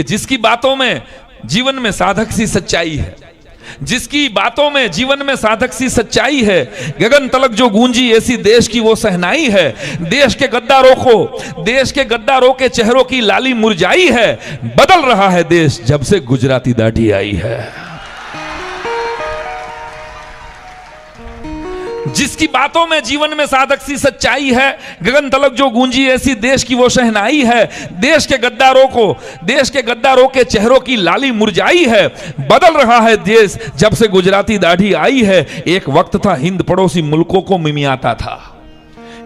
कि जिसकी बातों में जीवन में साधक सी सच्चाई है, जिसकी बातों में जीवन में साधक सी सच्चाई है, गगन तलक जो गूंजी ऐसी देश की वो सहनाई है, देश के गद्दारों को देश के गद्दारों के चेहरों की लाली मुरझाई है, बदल रहा है देश जब से गुजराती दाढ़ी आई है। जिसकी बातों में जीवन में साधक सी सच्चाई है, गगन तलक जो गूंजी ऐसी देश की वो शहनाई है, देश के गद्दारों को, देश के गद्दारों के चेहरों की लाली मुरझाई है, बदल रहा है देश, जब से गुजराती दाढ़ी आई है, एक वक्त था हिंद पड़ोसी मुल्कों को मिमियाता था।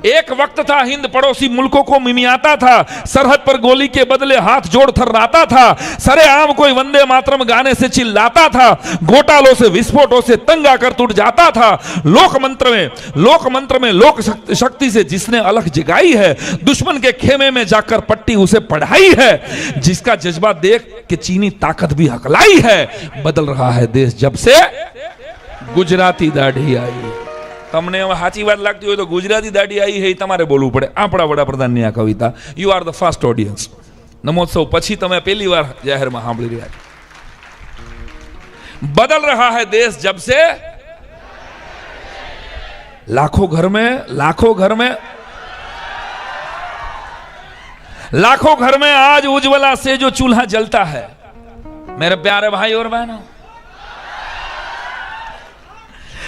एक वक्त था हिंद पड़ोसी मुल्कों को मिमियाता था, सरहद पर गोली के बदले हाथ जोड़ थर्राता था, सरे आम कोई वंदे मातरम गाने से चिल्लाता था, घोटालों से विस्फोटों से तंग आकर टूट जाता था। लोक मंत्र में लोक मंत्र में लोक शक्ति से जिसने अलख जगाई है, दुश्मन के खेमे में जाकर पट्टी उसे पढ़ाई है, जिसका जज्बा देख के चीनी ताकत भी हकलाई है। बदल रहा है देश जब से गुजराती दाढ़ी आई। તમને હવે સાચી વાત લાગતી હોય તો ગુજરાતી દાઢી આવી છે એ તમારે બોલવું પડે આપણા વડાપ્રધાનની આ કવિતા you are the first audience Namotsav પછી તમે પહેલી વાર જાહેરમાં સાંભળી રહ્યા છો बदल रहा है देश जब से लाखों घर में लाखों घर में लाखों घर में आज उज्ज्वला से जो चूल्हा जलता है मेरे प्यारे भाई और बहनों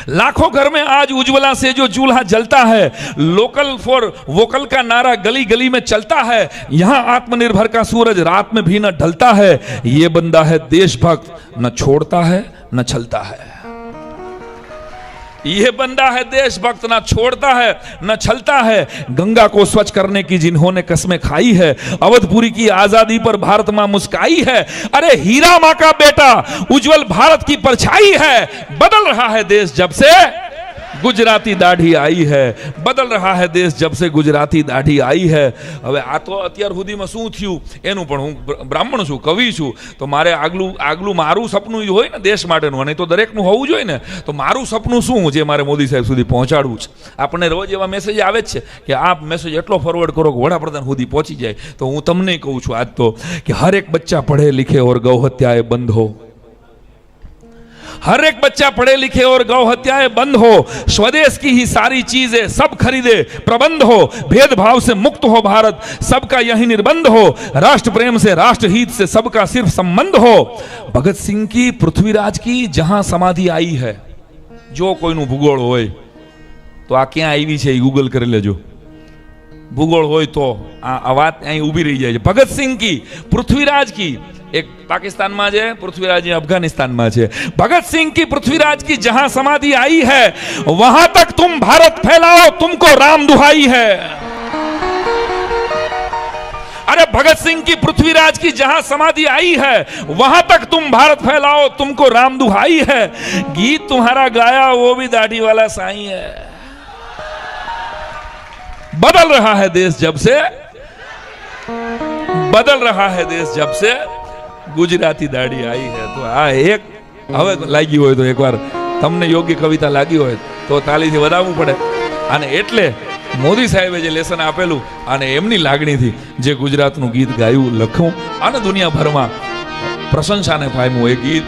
लाखों घर में आज उज्ज्वला से जो चूल्हा जलता है लोकल फॉर वोकल का नारा गली गली में चलता है, यहाँ आत्मनिर्भर का सूरज रात में भी न ढलता है, ये बंदा है देशभक्त, न छोड़ता है, न छलता है। ये बंदा है, देशभक्त ना छोड़ता है, न छलता है। गंगा को स्वच्छ करने की जिन्होंने कस्में खाई है, अवधपुरी की आज़ादी पर भारत माँ मुस्काई है। अरे हीरा माँ का बेटा, उज्जवल भारत की परछाई है। बदल रहा है देश जब से ગુજરાતી દાઢી આવી હે બદલ રહા હે દેશ જબ સે ગુજરાતી દાઢી આવી હે હવે આ તો અત્યાર સુધીમાં શું થયું? એનું પણ હું બ્રાહ્મણ છું, કવિ છું. તો મારે આગલું આગલું મારું સપનું એ હોય ને દેશ માટેનું, અને તો દરેકનું હોવું જોઈએ ને, તો મારું સપનું શું જે મારે મોદી સાહેબ સુધી પહોંચાડવું છે? આપણને રોજ એવા મેસેજ આવે જ છે કે આ મેસેજ એટલો ફોરવર્ડ કરો કે વડાપ્રધાન સુધી પહોંચી જાય. તો હું તમને કહું છું આજ તો કે હર એક બચ્ચા પઢે, લિખે ઓર ગૌહત્યાએ બંધ હો. हर एक बच्चा पढ़े लिखे और गौ हत्याएं बंद हो स्वदेश की ही सारी चीजें सब खरीदे प्रबंध हो भेदभाव से मुक्त हो भारत सबका यही निर्बंध हो राष्ट्र प्रेम से राष्ट्र हित से सबका सिर्फ संबंध हो भगत सिंह की पृथ्वीराज की जहां समाधि आई है જો કોઈનું ભૂગોળ હોય તો આ ક્યાં આવી છે એ ગૂગલ કરી લેજો ભૂગોળ હોય તો આ આ વાત અહીં ઊભી રહી જાય છે ભગતસિંહ કી પૃથ્વીરાજ की एक पाकिस्तान में है पृथ्वीराज अफ़गानिस्तान में है भगत सिंह की पृथ्वीराज की जहाँ समाधि आई है, वहाँ तक तुम भारत फैलाओ, तुमको राम दुहाई है। अरे भगत सिंह की पृथ्वीराज की जहाँ समाधि आई है, वहाँ तक तुम भारत फैलाओ, तुमको राम दुहाई है। गीत तुम्हारा गाया, वो भी दाढ़ी वाला साई है। बदल रहा है देश जब से, बदल रहा है देश जब से। ગુજરાતી દાઢી આવી છે તો આ એક હવે લાગી હોય તો એકવાર. તમને યોગ્ય કવિતા લાગી હોય તો તાલીથી વધાવવું પડે. અને એટલે મોદી સાહેબે જે લેસન આપેલું અને એમની લાગણીથી જે ગુજરાતનું ગીત ગાયું લખવું અને દુનિયાભરમાં પ્રશંસાને પામ્યું એ ગીત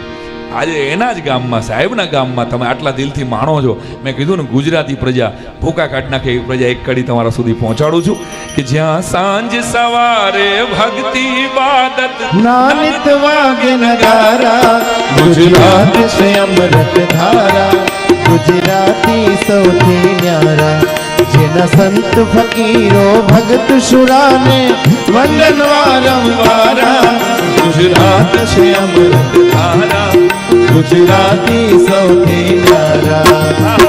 આજે એના જ ગામમાં સાહેબના ગામમાં તમે આટલા દિલથી માણો છો મેં કીધું ને ગુજરાતી પ્રજા ભૂકા કાઢ નાખે એવી પ્રજા એક કડી તમારા સુધી પહોંચાડું છું કે જ્યાં સાંજ સવારે ભક્તિ બાદત નાનિત વાગે નગારા ગુજરાત છે અમૃત ધારા ગુજરાતી સૌથી ન્યારા જેના સંત ફકીરો ભગત શુરાને વંદન વારંવારા ગુજરાત છે અમૃત ધારા ગુજરાતી સૌથી ન્યારા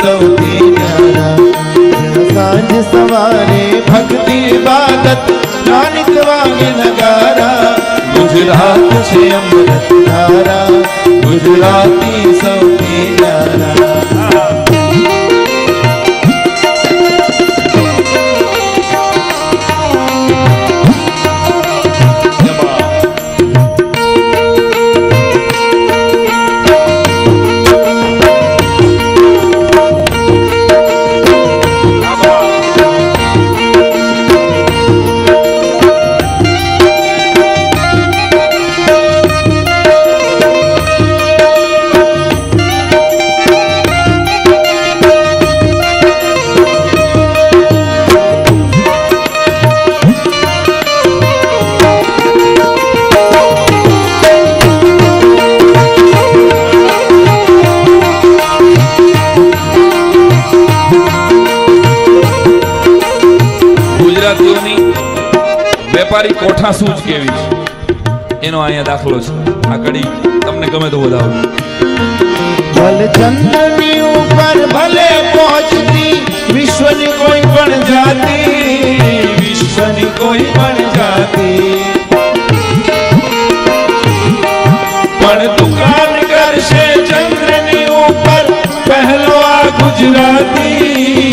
સાંજ સવારે ભક્તિ બાદત નાનક વાગે નગારા. ગુજરાત છે અમૃત ધારા. ગુજરાતી સૌથી ન્યારા વેપારી કોઠા સૂજ કેવી એનો અહીંયા દાખલો છે. આ કડી તમને ગમે તો વધાવો ભલે ચંદ્રની ઉપર ભલે પહોંચતી, વિશ્વની કોઈ પણ જાતિ, વિશ્વની કોઈ પણ જાતિ. પણ દુકાન કરશે ચંદ્રની ઉપર પહેલો આ ગુજરાતી.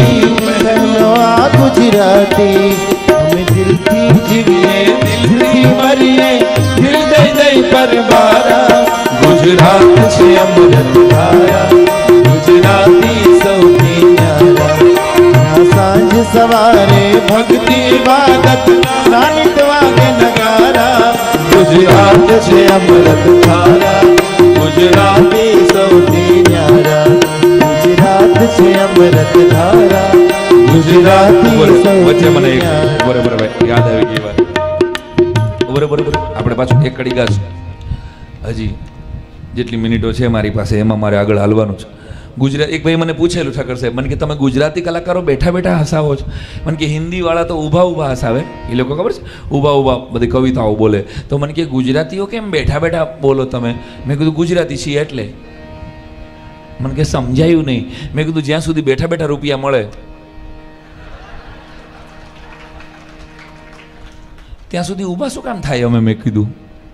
ગુજરાતી. અમે દિલથી જીવીએ, દિલથી મરીએ. દિલ દઈ દઈ પરબારા ગુજરાત છે અમૃત ધારા. ગુજરાતી સૌથી ન્યારા. સાંજ સવારે ભક્તિ બાદત સાનિત વાગે નગારા. ગુજરાત છે અમૃત ધારા. ગુજરાતી સૌથી ન્યારા. ગુજરાત છે અમૃત ધારા. વચ્ચે મને એક બરોબર ભાઈ યાદ આવી ગઈ વાત. બરોબર આપણે પાછું એક કડી ગાશું. હજી જેટલી મિનિટો છે મારી પાસે એમાં મારે આગળ હાલવાનું છે. ગુજરાત એક ભાઈ મને પૂછેલું ઠાકર સાહેબ મને કે તમે ગુજરાતી કલાકારો બેઠા બેઠા હસાવો છો? મને કે હિન્દીવાળા તો ઊભા ઊભા હસાવે. એ લોકો ખબર છે? ઊભા ઊભા બધી કવિતાઓ બોલે. તો મને કે ગુજરાતીઓ કેમ બેઠા બેઠા બોલો તમે? મેં કીધું ગુજરાતી છીએ એટલે. મને કે સમજાયું નહીં. મેં કીધું જ્યાં સુધી બેઠા બેઠા રૂપિયા મળે ત્યાં સુધી ઊભા શું કામ થાય, અમે મેં કીધું?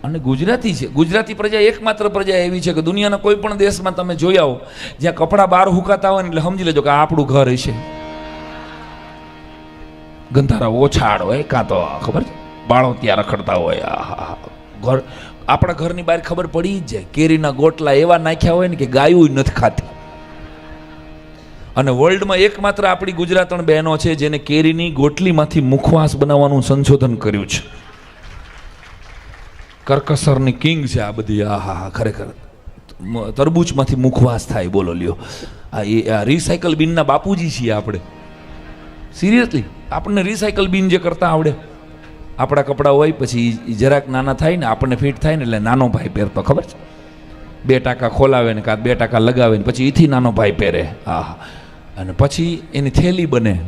અને ગુજરાતી છે. ગુજરાતી પ્રજા એકમાત્ર પ્રજા એવી છે કે દુનિયાના કોઈ પણ દેશમાં તમે જોઈ આવો, જ્યાં કપડાં બહાર હુકાતા હોય એટલે સમજી લેજો કે આપણું ઘર છે ગંધારા ઓછાડ હોય, કાં તો, ખબર છે? બાળો ત્યાં રખડતા હોય ઘર, આપણા ઘરની બહાર ખબર પડી જ જાય. કેરીના ગોટલા એવા નાખ્યા હોય ને કે ગાયું નથી ખાતી. અને વર્લ્ડમાં એકમાત્ર આપણી ગુજરાતણ બહેનો છે જેને કેરીની ગોટલીમાંથી મુખવાસ બનાવવાનું સંશોધન કર્યું છે. કરકસરની કિંગ છે આ બધી, આ, હા હા, ખરેખર. તરબૂચમાંથી મુખવાસ થાય, બોલો લ્યો. આ એ, આ રિસાયકલ બિનના બાપુજી છીએ આપણે. સિરિયસલી આપણને રિસાયકલ બિન જે કરતા આવડે. આપણા કપડાં હોય, પછી જરાક નાના થાય ને, આપણને ફિટ થાય ને, એટલે નાનો ભાઈ પહેરતો, ખબર છે? બે ટાકા ખોલાવે ને, કાં બે ટાકા લગાવે ને, પછી એથી નાનો ભાઈ પહેરે. હા હા. અને પછી એની થેલી બને.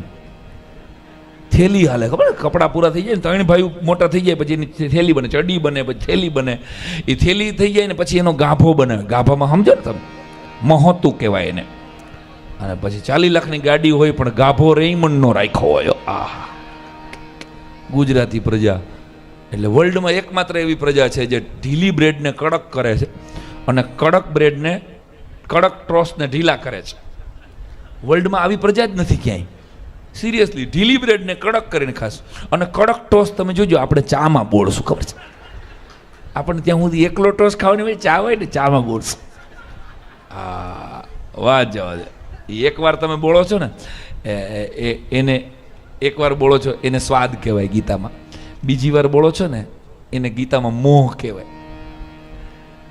થેલી હાલે, ખબર? કપડાં પૂરા થઈ જાય ને ત્રણ ભાઈ મોટા થઈ જાય, પછી એની થેલી બને, ચડી બને, પછી થેલી બને. એ થેલી થઈ જાય ને પછી એનો ગાભો બને. ગાભામાં સમજો ને તમે? મહોતું કહેવાય એને. અને પછી ચાલી લાખની ગાડી હોય, પણ ગાભો રેઈમંડનો રાખ્યો હોય. આ ગુજરાતી પ્રજા. એટલે વર્લ્ડમાં એકમાત્ર એવી પ્રજા છે જે ઢીલી બ્રેડને કડક કરે છે અને કડક બ્રેડને કડક ટ્રોસને ઢીલા કરે છે. વર્લ્ડમાં આવી પ્રજા જ નથી ક્યાંય. સિરિયસલી ઢીલી બ્રેડને કડક કરીને ખાસ અને કડક ટોસ તમે જોજો, આપણે ચામાં બોળશું ખબર છે? આપણને ત્યાં સુધી એકલો ટોસ ખાવાની હોય, ચા હોય ને ચામાં બોળશું હા વાહ, જવા એકવાર તમે બોળો છો ને એ- એને એકવાર બોળો છો, એને સ્વાદ કહેવાય ગીતામાં. બીજી વાર બોળો છો ને, એને ગીતામાં મોહ કહેવાય.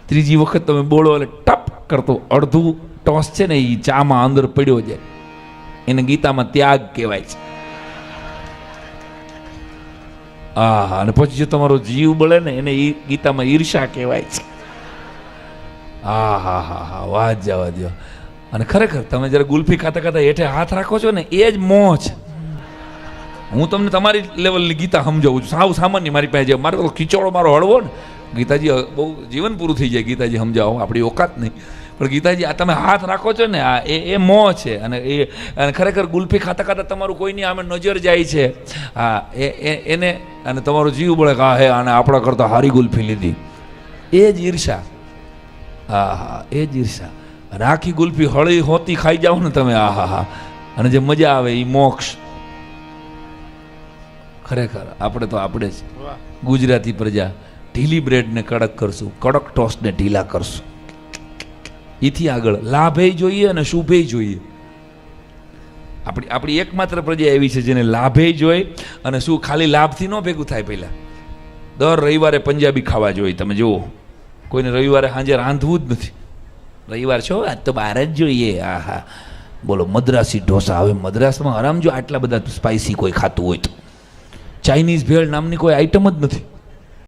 ત્રીજી વખત તમે બોળો એટલે ટપ કરતો અડધું ટોસ છે ને એ ચામાં અંદર પડ્યો જાય. એને ગીતામાં ત્યાગ કહેવાય છે. હા અને પછી જો તમારો જીવ બળે ને એને ગીતામાં ઈર્ષા કહેવાય છે. હા હા હા હા વાહ જવા દો અને ખરેખર તમે જ્યારે ગુલ્ફી ખાતા ખાતા હેઠે હાથ રાખો છો ને, એ જ મોહ છે. હું તમને તમારી લેવલની ગીતા સમજાવું છું. સાવ સામાન્ય મારી પાસે છે મારે ખીચોળો મારો હળવો ને. ગીતાજી બહુ જીવન પૂરું થઈ જાય ગીતાજી સમજાવો આપણી ઓકાત નહીં. પણ ગીતાજી આ તમે હાથ રાખો છો ને આ એ એ મોહ છે. અને એ અને ખરેખર ગુલ્ફી ખાતા ખાતા તમારું કોઈની આમે નજર જાય છે. હા એ એને અને તમારો જીવ બળે કે હા હે અને આપણા કરતાં હારી ગુલ્ફી લીધી. એ જ ઈર્ષા. હા હા એ જ ઈર્ષા. અને આખી ગુલ્ફી હળી હોતી ખાઈ જાઓ ને તમે. આ હા હા. અને જે મજા આવે એ મોક્ષ. ખરેખર આપણે તો આપણે જ ગુજરાતી પ્રજા. ઢીલી બ્રેડને કડક કરશું. કડક ટોસ્ટને ઢીલા કરશું. એથી આગળ. લાભે જોઈએ અને શુભે જોઈએ. આપણી આપણી એકમાત્ર પ્રજા એવી છે જેને લાભે જોઈ અને શું ખાલી લાભથી ન ભેગું થાય પહેલાં. દર રવિવારે પંજાબી ખાવા જોઈએ તમે જુઓ. કોઈને રવિવારે સાંજે રાંધવું જ નથી. રવિવાર છો? આજ તો બહાર જ જોઈએ. આ હા બોલો, મદ્રાસી ઢોસા. હવે મદ્રાસમાં આરામ જો આટલા બધા સ્પાઇસી કોઈ ખાતું હોય તો. ચાઇનીઝ ભેળ નામની કોઈ આઈટમ જ નથી.